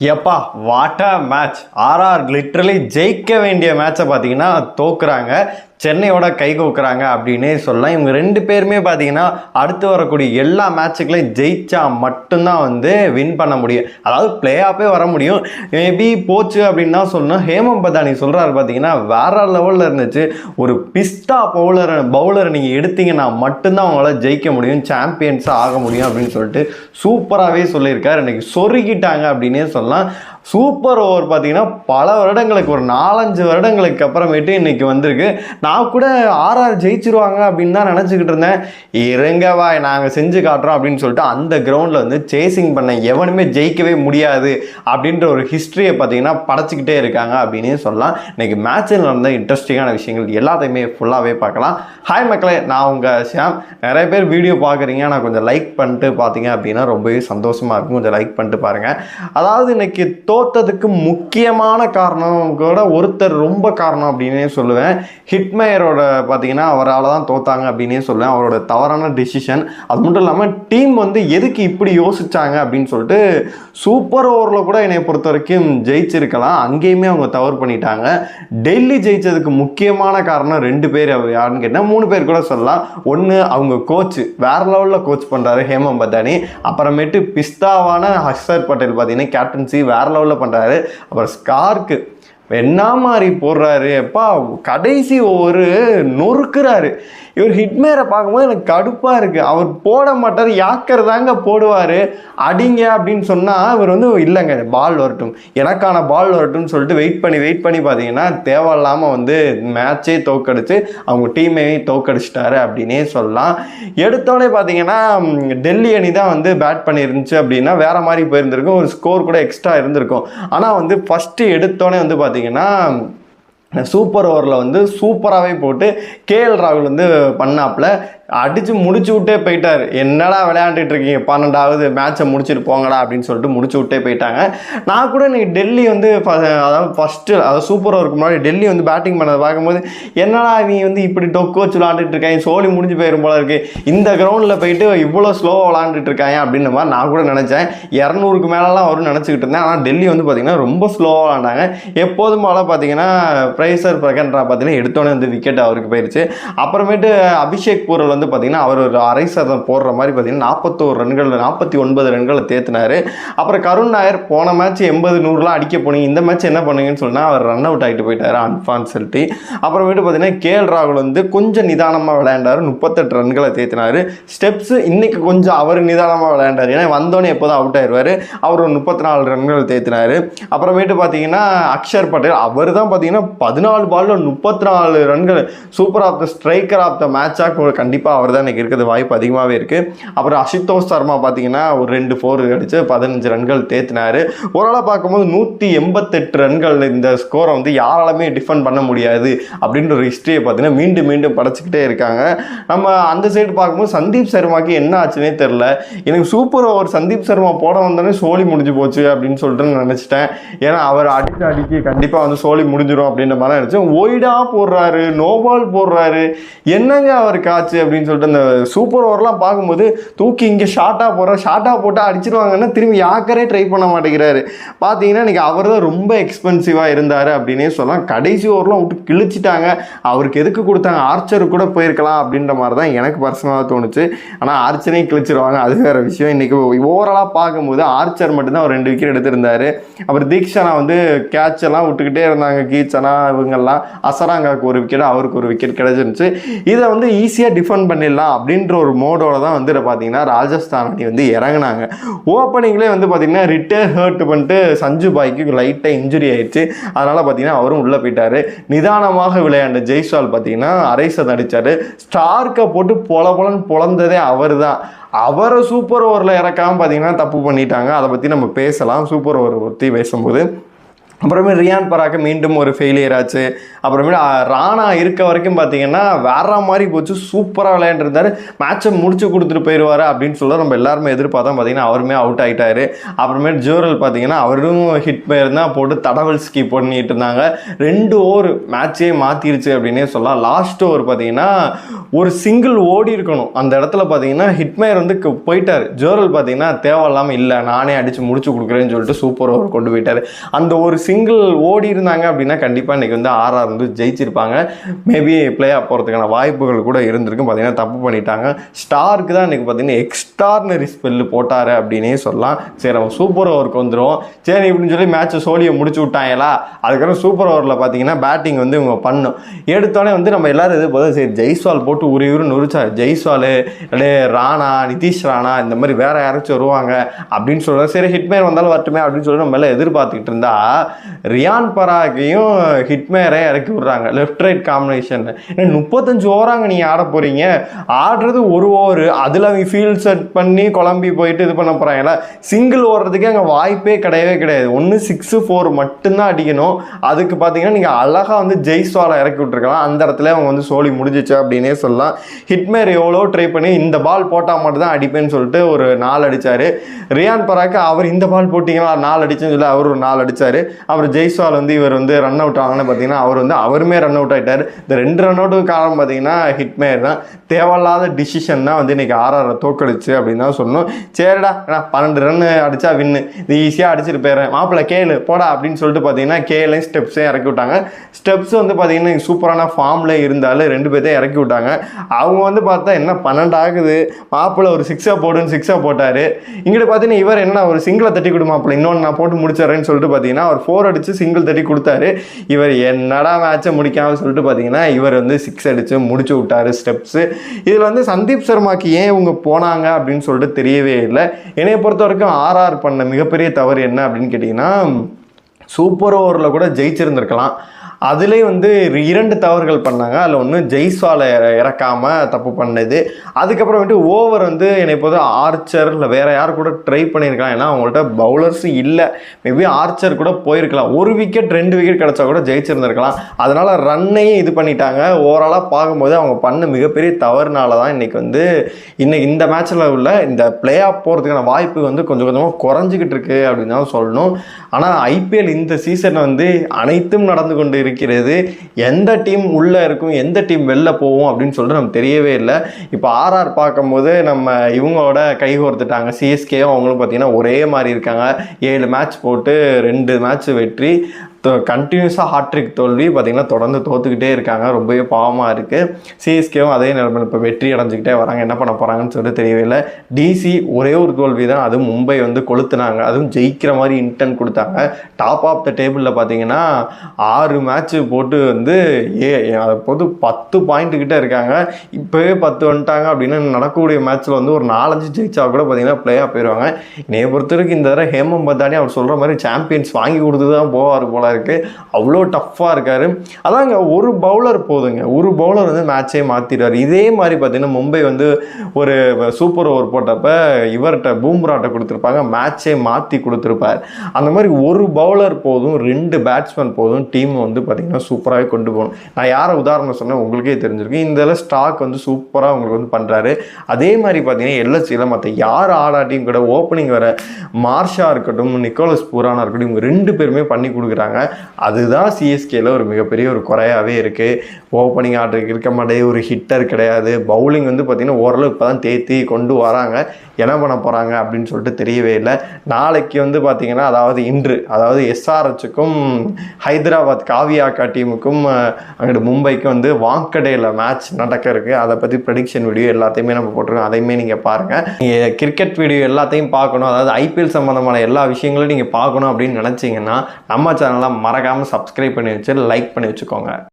எப்பா what a match RR literally ஜெயிக்க வேண்டிய மேட்சை பார்த்தீங்கன்னா தோக்குறாங்க. சென்னையோட கைகோக்குறாங்க அப்படின்னே சொல்லலாம். இவங்க ரெண்டு பேருமே பார்த்தீங்கன்னா அடுத்து வரக்கூடிய எல்லா மேட்சுக்களையும் ஜெயிச்சா மட்டும்தான் வந்து வின் பண்ண முடியும். அதாவது பிளே ஆஃபே வர முடியும். மேபி போச்சு அப்படின்னு தான் சொல்லணும். ஹேமந்த் பதானி சொல்கிறாரு பார்த்தீங்கன்னா வேற லெவலில் இருந்துச்சு. ஒரு பிஸ்தா பவுலரை பவுலரை நீங்கள் எடுத்தீங்கன்னா மட்டும்தான் அவங்களால ஜெயிக்க முடியும் சாம்பியன்ஸாக ஆக முடியும் அப்படின்னு சொல்லிட்டு சூப்பராகவே சொல்லியிருக்காரு. இன்றைக்கி சொருகிட்டாங்க அப்படின்னே சொல்லலாம். சூப்பர் ஓவர் பார்த்தீங்கன்னா பல வருடங்களுக்கு ஒரு நாலஞ்சு வருடங்களுக்கு அப்புறமேட்டு இன்றைக்கி வந்திருக்கு. நான் கூட ஆர்ஆர் ஜெயிச்சிருவாங்க அப்படின்னு தான் நினச்சிக்கிட்டு இருந்தேன். இறங்கவா நாங்கள் செஞ்சு காட்டுறோம் அப்படின்னு சொல்லிட்டு அந்த கிரவுண்டில் வந்து சேசிங் பண்ண எவனுமே ஜெயிக்கவே முடியாது அப்படின்ற ஒரு ஹிஸ்ட்ரியை பார்த்தீங்கன்னா படைச்சிக்கிட்டே இருக்காங்க அப்படின்னே சொல்லலாம். இன்னைக்கு மேட்ச்சில் நடந்த இன்ட்ரெஸ்டிங்கான விஷயங்கள் எல்லாத்தையுமே ஃபுல்லாகவே பார்க்கலாம். ஹாய் மக்களே நான் உங்கள் ஷியாம். நிறைய பேர் வீடியோ பார்க்குறீங்க. நான் கொஞ்சம் லைக் பண்ணிட்டு பார்த்தீங்க அப்படின்னா ரொம்பவே சந்தோஷமாக இருக்கும். கொஞ்சம் லைக் பண்ணிட்டு பாருங்கள் அதாவது இன்றைக்கி தோத்ததுக்கு முக்கியமான காரணம் கூட ஒருத்தர் ரொம்ப காரணம் அப்படின்னே சொல்லுவேன். ஹிட்மேயரோட பார்த்தீங்கன்னா அவரால் தான் தோத்தாங்க அப்படின்னே சொல்லுவேன். அவரோட தவறான டிசிஷன் அது மட்டும் இல்லாமல் டீம் வந்து எதுக்கு இப்படி யோசிச்சாங்க அப்படின்னு சொல்லிட்டு சூப்பர் ஓவரில் கூட என்னை பொறுத்த வரைக்கும் ஜெயிச்சிருக்கலாம். அங்கேயுமே அவங்க தவறு பண்ணிட்டாங்க. டெல்லி ஜெயிச்சதுக்கு முக்கியமான காரணம் ரெண்டு பேர். யாருன்னு கேட்டால் மூணு பேர் கூட சொல்லலாம். ஒன்று அவங்க கோச் வேற லெவலில் கோச் பண்ணுறாரு ஹேமம் பத்தானி அப்புறமேட்டு பிஸ்தாவான ஹர்ஷர் பட்டேல் பார்த்தீங்கன்னா கேப்டன்சி வேற லெவல் லெவலில் பண்ணுறாரு அப்புறம் ஸ்கார்க்கு என்ன மாதிரி போடுறாரு? அப்பா கடைசி ஒரு நொறுக்குறாரு. இவர் ஹிட்மேரை பார்க்கும்போது எனக்கு கடுப்பாக இருக்குது அவர் போட மாட்டார் யாக்கர் தாங்க போடுவார். அடிங்க அப்படின்னு சொன்னால் இவர் வந்து இல்லைங்க பால் வரட்டும். எனக்கான பால் வரட்டும்னு சொல்லிட்டு வெயிட் பண்ணி வெயிட் பண்ணி பார்த்தீங்கன்னா தேவையில்லாமல் வந்து மேட்ச்சே தோக்கடிச்சு அவங்க டீமையும் தோக்கடிச்சிட்டாரு அப்படின்னே சொல்லலாம். எடுத்தோடனே பார்த்தீங்கன்னா டெல்லி அணி தான் வந்து பேட் பண்ணியிருந்துச்சு அப்படின்னா வேற மாதிரி போயிருந்திருக்கும். ஒரு ஸ்கோர் கூட எக்ஸ்ட்ரா இருந்திருக்கும். ஆனால் வந்து ஃபஸ்ட்டு எடுத்தோடனே வந்து பார்த்தீங்கன்னா சூப்பர் ஓவரில் வந்து சூப்பராகவே போட்டு கேஎல் ராகுல் வந்து பண்ணாப்புல. அடித்து முடிச்சு விட்டே போயிட்டார். என்னடா விளையாண்டுட்டு இருக்கீங்க? பன்னெண்டாவது மேட்சை முடிச்சுட்டு போங்கடா அப்படின்னு சொல்லிட்டு முடிச்சு விட்டே போயிட்டாங்க. நான் கூட இன்னைக்கு டெல்லி வந்து அதாவது ஃபஸ்ட்டு அதாவது சூப்பர் ஓவருக்கு முன்னாடி டெல்லி வந்து பேட்டிங் பண்ணதை பார்க்கும்போது என்னடா நீ வந்து இப்படி டொக்கு வச்சு விளாண்டுட்டு இருக்காங்க சோலி முடிஞ்சு போயிடும் போல இருக்கு. இந்த கிரவுண்டில் போயிட்டு இவ்வளோ ஸ்லோவாக விளாண்டுட்டு இருக்காங்க அப்படின்ற மாதிரி நான் கூட நினச்சேன். இரநூறுக்கு மேலெலாம் வரும்னு நினச்சிக்கிட்டு இருந்தேன். ஆனால் டெல்லி வந்து பார்த்தீங்கன்னா ரொம்ப ஸ்லோவாக விளாண்டாங்க எப்போதும் போல பார்த்தீங்கன்னா பிரைசர் பிரகன்ரா பார்த்தீங்கன்னா எடுத்தோடனே வந்து விக்கெட் அவருக்கு போயிடுச்சு அப்புறமேட்டு அபிஷேக் பூரல் வந்து பார்த்தீங்கன்னா அவர் ஒரு அரை சதம் போடுற மாதிரி பார்த்தீங்கன்னா நாற்பத்தோரு ரன்கள் நாற்பத்தி ஒன்பது ரன்களை தேத்தினார். அப்புறம் கருண் நாயர் போன மேட்ச் எண்பது நூறுலாம் அடிக்க போனீங்க. இந்த மேட்ச் என்ன பண்ணுங்கன்னு சொன்னால் அவர் ரன் அவுட் ஆகிட்டு போயிட்டார் அன்ஃபான்சிலிட்டி அப்புறமேட்டு பார்த்தீங்கன்னா கேஎல் ராகுல் வந்து கொஞ்சம் நிதானமாக விளையாண்டாரு. முப்பத்தெட்டு ரன்களை தேத்தினார். ஸ்டெப்ஸ் இன்னைக்கு கொஞ்சம் அவர் நிதானமாக விளையாண்டார். ஏன்னா வந்தோடனே எப்போதும் அவுட் ஆயிடுவார் அவர் ஒரு முப்பத்தி நாலு ரன்கள் தேத்தினார். அப்புறமேட்டு பார்த்தீங்கன்னா அக்ஷர் பட்டேல் அவர் தான் பார்த்தீங்கன்னா பதினாலு பாலில் முப்பத்தி நாலு ரன்கள் super of the striker of the மேட்சாக கண்டிப்பாக அவர் தான் எனக்கு இருக்கிறது வாய்ப்பு அதிகமாகவே இருக்குது அப்புறம் அசுதோஷ் சர்மா பார்த்தீங்கன்னா ஒரு ரெண்டு ஃபோர் அடித்து பதினஞ்சு ரன்கள் தேத்தினார். ஓரளவு பார்க்கும்போது நூற்றி எண்பத்தெட்டு ரன்கள் இந்த ஸ்கோரை வந்து யாராலுமே டிஃபெண்ட் பண்ண முடியாது அப்படின்ற ஒரு ஹிஸ்ட்ரியை பார்த்தீங்கன்னா மீண்டும் மீண்டும் படைச்சிக்கிட்டே இருக்காங்க. நம்ம அந்த சைடு பார்க்கும்போது சந்தீப் சர்மாக்கு என்ன ஆச்சுன்னே தெரில எனக்கு சூப்பர் ஓவர் சந்தீப் சர்மா போட வந்தோடனே சோலி முடிஞ்சு போச்சு அப்படின்னு சொல்லிட்டு நான் நினச்சிட்டேன். ஏன்னா அவர் அடிக்க அடிக்க கண்டிப்பாக வந்து சோலி முடிஞ்சிடும் அப்படின்ற மாதிரி நினச்சேன் ஒய்டாக போடுறாரு நோபால் போடுறாரு. என்னங்க அவருக்கு ஆச்சு அப்படின்னு அப்படின்னு சொல்லிட்டு அந்த சூப்பர் ஓவர்லாம் பார்க்கும்போது தூக்கி இங்கே ஷார்ட்டாக போடுற ஷார்ட்டாக போட்டால் அடிச்சிருவாங்கன்னா திரும்பி யாக்கரே ட்ரை பண்ண மாட்டேங்கிறாரு. பார்த்தீங்கன்னா இன்றைக்கி அவர் தான் ரொம்ப எக்ஸ்பென்சிவாக இருந்தார் அப்படின்னே சொல்லலாம். கடைசி ஓவர்லாம் விட்டு கிழிச்சிட்டாங்க. அவருக்கு எதுக்கு கொடுத்தாங்க? ஆர்ச்சர் கூட போயிருக்கலாம் அப்படின்ற மாதிரி தான் எனக்கு பர்சனலாக தோணுச்சு. ஆனால் ஆர்ச்சரையும் கிழிச்சிருவாங்க. அது வேற விஷயம். இன்றைக்கி ஓவராலாக பார்க்கும்போது ஆர்ச்சர் மட்டும்தான் ஒரு ரெண்டு விக்கெட் எடுத்திருந்தார். அப்புறம் தீக்ஷனா வந்து கேட்ச் எல்லாம் விட்டுக்கிட்டே இருந்தாங்க. கீச்சனா இவங்கெல்லாம் அசராங்காக்கு ஒரு விக்கெட் அவருக்கு ஒரு விக்கெட் கிடச்சிருந்துச்சு. இதை வந்து ஈஸியாக டிஃபெண்ட் பண்ணிடலாம் அப்படின்ற ஒரு மோடோட தான் வந்து பார்த்தீங்கன்னா ராஜஸ்தான் அணி வந்து இறங்குனாங்க. ஓப்பனிங்லேயே வந்து பார்த்தீங்கன்னா ரிட்டர் ஹர்ட் பண்ணிட்டு சஞ்சு பாய்க்கு லைட்டாக இன்ஜுரி ஆயிடுச்சு. அதனால் பார்த்தீங்கன்னா அவரும் உள்ளே போயிட்டாரு. நிதானமாக விளையாண்ட ஜெய்ஸ்வால் பார்த்தீங்கன்னா அரை சதம் ஸ்டார்க்கை போட்டு பொல பொலன்னு பொழந்ததே அவர் தான் அவரை சூப்பர் ஓவரில் இறக்காம பார்த்தீங்கன்னா தப்பு பண்ணிட்டாங்க. அதை பற்றி நம்ம பேசலாம். சூப்பர் ஓவர் பற்றி பேசும்போது. அப்புறமே ரியான் பராக்கு மீண்டும் ஒரு ஃபெயிலியர் ஆச்சு. அப்புறமேட்டு ராணா இருக்க வரைக்கும் பார்த்தீங்கன்னா வேற மாதிரி போச்சு. சூப்பராக விளையாண்டுருந்தாரு. மேட்சை முடிச்சு கொடுத்துட்டு போயிடுவார் அப்படின்னு சொல்ல நம்ம எல்லாருமே எதிர்பார்த்தோம். பார்த்தீங்கன்னா அவருமே அவுட் ஆகிட்டாரு அப்புறமேட்டு ஜோரல் பார்த்தீங்கன்னா அவரும் ஹிட் பேர் தான் போட்டு தடவல் ஸ்கி பண்ணிட்டு இருந்தாங்க. ரெண்டு ஓவர் மேட்சே மாற்றிருச்சு அப்படின்னே சொல்லலாம். லாஸ்ட் ஓவர் பார்த்தீங்கன்னா ஒரு சிங்கிள் ஓடி இருக்கணும். அந்த இடத்துல பார்த்தீங்கன்னா ஹிட்மேயர் வந்து போயிட்டார். ஜோரல் பார்த்தீங்கன்னா தேவையில்லாமல் இல்லை நானே அடித்து முடிச்சு கொடுக்குறேன்னு சொல்லிட்டு சூப்பர் ஓவர் கொண்டு போயிட்டார். அந்த ஒரு சிங்கிள் ஓடி இருந்தாங்க அப்படின்னா கண்டிப்பாக இன்னைக்கு வந்து ஆர்ஆர் வந்து ஜெயிச்சிருப்பாங்க. மேபி பிளே ஆஃப் போகிறதுக்கான வாய்ப்புகள் கூட இருந்திருக்கும். பார்த்தீங்கன்னா தப்பு பண்ணிட்டாங்க. ஸ்டாருக்கு தான் இன்றைக்கி பார்த்தீங்கன்னா எக்ஸ்ட்ரார்னரி ஸ்பெல்லு போட்டார் அப்படின்னே சொல்லலாம். சரி அவன் சூப்பர் ஓவருக்கு வந்துடும் சரி இப்படின்னு சொல்லி மேட்ச்சை சோழியை முடிச்சு விட்டாங்களா அதுக்கப்புறம் சூப்பர் ஓவரில் பார்த்தீங்கன்னா பேட்டிங் வந்து இவங்க பண்ணும். எடுத்தோடனே வந்து நம்ம எல்லோரும் இது போதும் சரி ஜெய்ஸ்வால் போட்டு ஒரு இவரு நுரிச்சார் ஜெய்ஸ்வால் அப்படியே ராணா நிதிஷ் ராணா இந்த மாதிரி வேறு யாராச்சும் வருவாங்க அப்படின்னு சொல்கிறோம் சரி ஹிட்மேர் வந்தாலும் வரட்டுமே அப்படின்னு சொல்லி நம்ம எல்லாம் எதிர்பார்த்துக்கிட்டு இருந்தால் ரியான் பராகையும் ஹிட்மேரை இறக்கி விட்றாங்க. லெஃப்ட் ரைட் காம்பினேஷன் முப்பத்தஞ்சு ஓவராங்க நீங்கள் ஆட போகிறீங்க ஆடுறது ஒரு ஓவர். அதில் அவங்க ஃபீல்ட் செட் பண்ணி குழம்பி போயிட்டு இது பண்ண போகிறாங்கல்ல சிங்கிள் ஓடுறதுக்கே அங்கே வாய்ப்பே கிடையவே கிடையாது. ஒன்று சிக்ஸு ஃபோர் மட்டும்தான் அடிக்கணும். அதுக்கு பார்த்தீங்கன்னா நீங்கள் அழகாக வந்து ஜெய்ஸ்வாலை இறக்கி விட்ருக்கலாம் அந்த இடத்துல அவங்க வந்து சோலி முடிஞ்சிச்சு அப்படின்னே சொல்லலாம். ஹிட்மேர் எவ்வளோ ட்ரை பண்ணி இந்த பால் போட்டால் மட்டும் தான் அடிப்பேன்னு சொல்லிட்டு ஒரு நாள் அடித்தார் ரியான் பராக்கு அவர் இந்த பால் போட்டிங்களா? நாலு அடிச்சுன்னு சொல்லி அவர் ஒரு நாள் அடித்தார் அப்புறம் ஜெய்ஸ்வால் வந்து இவர் வந்து ரன் அவுட் ஆகணும்னு பார்த்தீங்கன்னா அவர் வந்து அவருமே ரன் அவுட் ஆகிட்டார் இந்த ரெண்டு ரன் அவுட்டுக்கு காரணம் பார்த்தீங்கன்னா ஹிட்மேர் தான். தேவையில்லாத டிசிஷன் தான் வந்து இன்றைக்கி ஆர்ஆர் தோக்கடிச்சு அப்படின்னு தான் சொல்லணும். சரிடா நான் பன்னெண்டு ரன் அடித்தா வின்னு இது ஈஸியாக அடிச்சிட்டு போயிடுறேன். மாப்பிள்ளை கேளு போடா அப்படின்னு சொல்லிட்டு பார்த்தீங்கன்னா கேலையும் ஸ்டெப்ஸையும் இறக்கி விட்டாங்க. ஸ்டெப்ஸ் வந்து பார்த்தீங்கன்னா சூப்பரான ஃபார்மில் இருந்தாலும் ரெண்டு பேர்த்தையும் இறக்கி விட்டாங்க. அவங்க வந்து பார்த்தா என்ன பன்னெண்டு ஆகுது? மாப்பிள்ளை ஒரு சிக்ஸாக போடுன்னு சிக்ஸாக போட்டார். இங்கிட்ட பார்த்தீங்கன்னா இவர் என்ன ஒரு சிங்கிளை தட்டி கொடு மாப்பிள்ளை. இன்னொன்று நான் போட்டு முடிச்சிடுறேன்னு சொல்லிட்டு பார்த்தீங்கன்னா அவர் ஃபோர் அடித்து சிங்கிள் தட்டி கொடுத்தாரு. இவர் என்னடா மேட்சை முடிக்காமல் சொல்லிட்டு பார்த்தீங்கன்னா இவர் வந்து சிக்ஸ் அடித்து முடிச்சு விட்டாரு ஸ்டெப்ஸு இதில் வந்து சந்தீப் சர்மாக்கு ஏன் இவங்க போனாங்க அப்படின்னு சொல்லிட்டு தெரியவே இல்லை. என்னைய பொறுத்த வரைக்கும் ஆர்ஆர் பண்ண மிகப்பெரிய தவறு என்ன அப்படின்னு கேட்டிங்கன்னா சூப்பர் ஓவரில் கூட ஜெயிச்சிருந்திருக்கலாம். அதுலேயும் வந்து இரண்டு தவறுகள் பண்ணாங்க. அதில் ஒன்று ஜெய்ஸ்வாலை இறக்காமல் இறக்காம தப்பு பண்ணது. அதுக்கப்புறம் வந்துட்டு ஓவர் வந்து என்னை போது ஆர்ச்சர் இல்லை வேறு யார் கூட ட்ரை பண்ணியிருக்கலாம். ஏன்னா அவங்கள்ட்ட பவுலர்ஸ் இல்லை. மேபி ஆர்ச்சர் கூட போயிருக்கலாம். ஒரு விக்கெட் ரெண்டு விக்கெட் கிடச்சா கூட ஜெயிச்சிருந்திருக்கலாம். அதனால் ரன்னையும் இது பண்ணிட்டாங்க. ஓவராலாக பார்க்கும்போது அவங்க பண்ண மிகப்பெரிய தவறுனால தான் இன்னைக்கு வந்து இன்னைக்கு இந்த மேட்ச்சில் உள்ள இந்த பிளே ஆஃப் போகிறதுக்கான வாய்ப்பு வந்து கொஞ்சம் கொஞ்சமாக குறைஞ்சிக்கிட்டு இருக்குது அப்படின்னு தான் சொல்லணும். ஆனால் ஐபிஎல் இந்த சீசனில் வந்து அனைத்தும் நடந்து கொண்டு இருக்கிறது. எந்த டீம் உள்ளே இருக்கும் எந்த டீம் வெளில போகும் அப்படின்னு சொல்லிட்டு நமக்கு தெரியவே இல்லை. இப்போ ஆர்ஆர் பார்க்கும்போது நம்ம இவங்களோட கைகோர்த்துட்டாங்க. சிஎஸ்கேவும் அவங்களும் பார்த்தீங்கன்னா ஒரே மாதிரி இருக்காங்க. ஏழு மேட்ச் போட்டு ரெண்டு மேட்ச் வெற்றி. கண்டினியூஸாக ஹாட்ரிக் தோல்வி பார்த்திங்கன்னா தொடர்ந்து தோற்றுக்கிட்டே இருக்காங்க. ரொம்பவே பாவமாக இருக்குது சிஎஸ்கேவும் அதே நிலைமையில் இப்போ வெற்றி அடைஞ்சிக்கிட்டே வராங்க. என்ன பண்ண போகிறாங்கன்னு சொல்லிட்டு தெரியவே இல்லை டிசி ஒரே ஒரு தோல்வி தான். அதுவும் மும்பை வந்து கொளுத்துனாங்க. அதுவும் ஜெயிக்கிற மாதிரி இன்டென்ட் கொடுத்தாங்க. டாப் ஆஃப் த டேபிளில் பார்த்தீங்கன்னா ஆறு மேட்ச்சு போட்டு வந்து ஏ போது பத்து பாயிண்ட்டுக்கிட்ட இருக்காங்க. இப்போவே பத்து வந்துட்டாங்க அப்படின்னு நடக்கக்கூடிய மேட்ச்சில் வந்து ஒரு நாலஞ்சு ஜெயிச்சா கூட பார்த்தீங்கன்னா பிளே ஆஃப் போயிடுவாங்க என்னைய பொறுத்த வரைக்கும் இந்த தடவை ஹேமம் பத்தானி அவர் சொல்கிற மாதிரி சாம்பியன்ஸ் வாங்கி கொடுத்து தான் போவார் போல இருக்கு. அவ்வளோ டஃப்பாக இருக்கார். அதாங்க ஒரு பவுலர் போதுங்க. ஒரு பவுலர் வந்து மேட்சே மாற்றிடுவார் இதே மாதிரி பார்த்தீங்கன்னா மும்பை வந்து ஒரு சூப்பர் ஓவர் போட்டப்ப இவர்கிட்ட பூம்ராட்டை கொடுத்துருப்பாங்க. மேட்சே மாற்றி கொடுத்துருப்பார். அந்த மாதிரி ஒரு பவுலர் போதும் ரெண்டு பேட்ஸ்மேன் போதும் டீம் வந்து பார்த்திங்கன்னா சூப்பராகவே கொண்டு போகணும். நான் யாரை உதாரணம் சொன்னேன்? உங்களுக்கே தெரிஞ்சிருக்கு இந்த ஸ்டாக் வந்து சூப்பராக உங்களுக்கு வந்து பண்ணுறாரு அதே மாதிரி பார்த்தீங்கன்னா எல்எஸ்சியில் மற்ற யார் ஆடாட்டியும் கூட ஓப்பனிங் வர மார்ஷா இருக்கட்டும் நிக்கோலஸ் பூரானா இருக்கட்டும் இவங்க ரெண்டு பேருமே பண்ணி கொடுக்குறாங்க. அதுதான் சிஎஸ்கேல ஒரு மிகப்பெரிய ஒரு குறையாகவே இருக்குது ஓப்பனிங் ஆர்டருக்கு இருக்க மாட்டேங்குது. ஒரு ஹிட்டர் கிடையாது. பவுலிங் வந்து பார்த்திங்கன்னா ஓரளவு இப்போ தான் தேத்தி கொண்டு வராங்க. என்ன பண்ண போகிறாங்க அப்படின்னு சொல்லிட்டு தெரியவே இல்லை. நாளைக்கு வந்து பார்த்திங்கன்னா அதாவது இன்று அதாவது எஸ்ஆர்ஹெச்சுக்கும் ஹைதராபாத் காவியாக்கா டீமுக்கும் அங்கிட்டு மும்பைக்கும் வந்து வாங்கடையில் மேட்ச் நடக்க இருக்குது அதை பற்றி ப்ரெடிக்ஷன் வீடியோ எல்லாத்தையுமே நம்ம போட்டிருக்கோம். அதையுமே நீங்கள் பாருங்கள் நீங்கள் கிரிக்கெட் வீடியோ எல்லாத்தையும் பார்க்கணும். அதாவது ஐபிஎல் சம்மந்தமான எல்லா விஷயங்களும் நீங்கள் பார்க்கணும் அப்படின்னு நினச்சிங்கன்னா நம்ம சேனலாக மறக்காமல் சப்ஸ்கிரைப் பண்ணி வச்சு லைக் பண்ணி வச்சுக்கோங்க.